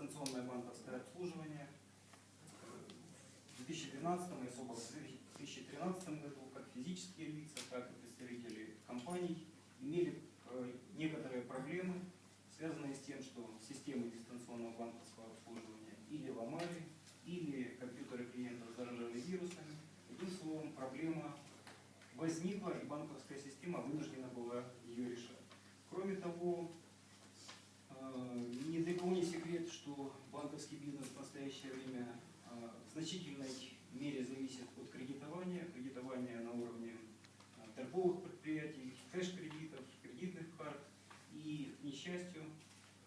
дистанционное банковское обслуживание. В 2012 и особо в 2013 году как физические лица, так и представители компаний имели э, некоторые проблемы, связанные с тем, что системы дистанционного банковского обслуживания или ломали, или компьютеры клиентов заражали вирусами. Одним словом, проблема возникла, и банковская система вынуждена была ее решать. Кроме того, э, ни для кого не секрет, что банковский бизнес в настоящее время э, в значительной мере зависит от кредитования, кредитования на уровне э, торговых предприятий, кэш-кредитов, кредитных карт. И, к несчастью,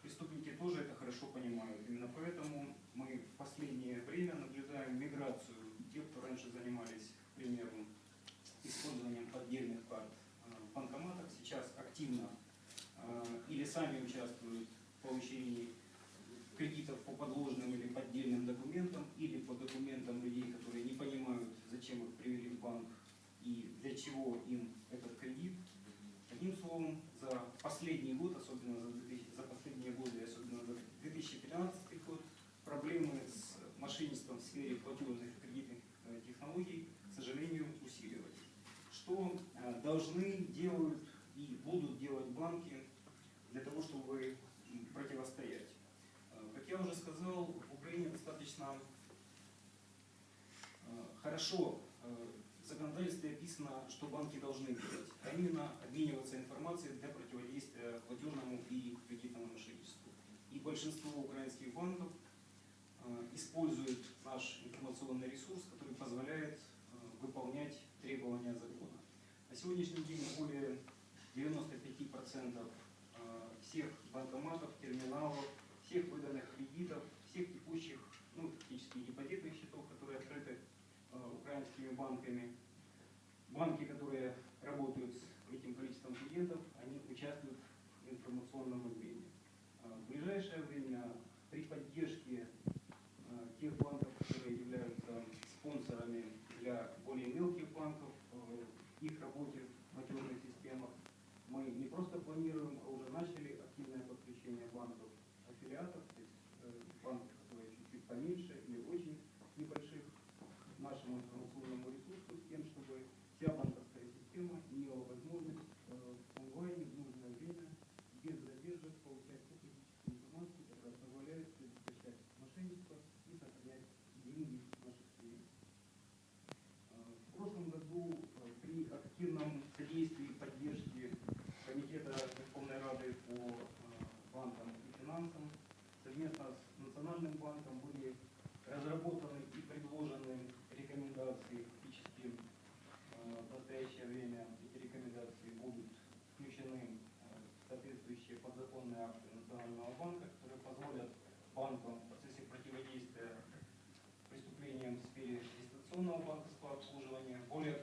преступники тоже это хорошо понимают. Именно поэтому мы в последнее время наблюдаем миграцию тех, кто раньше занимались, к примеру, использованием поддельных карт э, в банкоматах, сейчас активно или сами участвуют в получении кредитов по подложным или поддельным документам, или по документам людей, которые не понимают, зачем их привели в банк и для чего им этот кредит. Одним словом, за последний год, особенно за, 2000 за последние годы, особенно за 2013 год, проблемы с мошенничеством в сфере платежных и кредитных э, технологий, к сожалению, усиливались. Что э, должны, делают и будут делать банки для того, чтобы противостоять? Э, Как я уже сказал, в Украине достаточно хорошо в законодательстве описано, что банки должны делать, а именно обмениваться информацией для противодействия платежному и кредитному мошенничеству. И большинство украинских банков э, используют наш информационный ресурс, который позволяет э, выполнять требования закона. На сегодняшний день более 95% э, всех банкоматов, терминалов, всех выданных кредитов, всех текущих, ну, фактически ипотечных счетов, которые открыты украинскими банками, банки, которые работают с этим количеством клиентов, они участвуют в информационном обмене. Э, В ближайшее время при поддержке э, тех банков, которые являются спонсорами для более мелких банков, в их работе в платежных системах, мы не просто планируем, а уже начали активное подключение банков аффилиатов, то есть э, банков, которые чуть-чуть поменьше или очень небольших к нашему информационному ресурсу, с тем, чтобы вся банковская система имела возможность э, в онлайне в нужное время без задержек получать ту критическую информацию, которая позволяет предотвращать мошенничество и сохранять деньги наших клиентов. Э, В прошлом году э, при активном содействии и поддержке Комитета Верховной Рады по э, банкам и финансам совместно с Национальным банком были разработаны и предложены рекомендации фактически э, в настоящее время эти рекомендации будут включены э, в соответствующие подзаконные акты Национального банка, которые позволят банкам в процессе противодействия преступлениям в сфере дистанционного банковского обслуживания,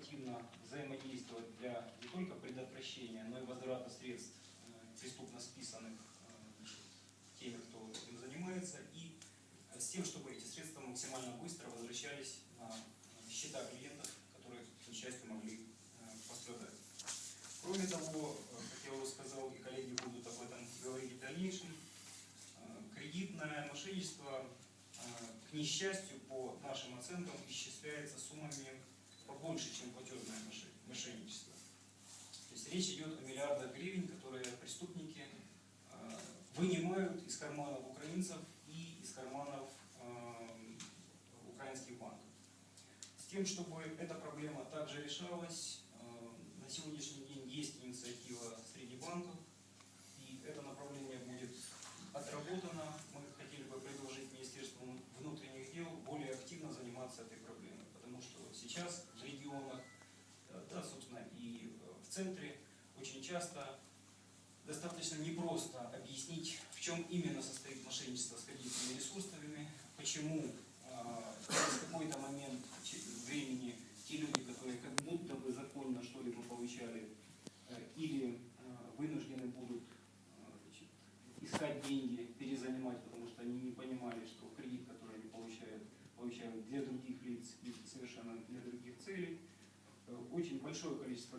более активно взаимодействовать для не только предотвращения, но и возврата средств э, преступно списанных э, значит, теми, кто этим занимается, и э, с тем, чтобы эти средства максимально быстро возвращались на э, счета клиентов, которые, к несчастью, могли э, пострадать. Кроме того, э, как я уже сказал, и коллеги будут об этом говорить в дальнейшем, э, кредитное мошенничество, э, к несчастью, по нашим оценкам, исчисляется суммами побольше, чем платежное моше- мошенничество. То есть речь идет о миллиардах гривен, которые преступники э, вынимают из карманов украинцев и из карманов э, украинских банков. С тем, чтобы эта проблема также решалась, э, на сегодняшний день есть инициатива среди банков, и это направление будет отработано. Мы хотели бы предложить Министерству внутренних дел более активно заниматься этой проблемой, потому что сейчас центре очень часто достаточно непросто объяснить, в чем именно состоит мошенничество с кредитными ресурсами, почему э, в какой-то момент времени те люди, которые как будто бы законно что-либо получали, э, или э, вынуждены будут значит, искать деньги, перезанимать, потому что они не понимали, что кредит, который они получают, получают для других лиц и совершенно для других целей. Э, Очень большое количество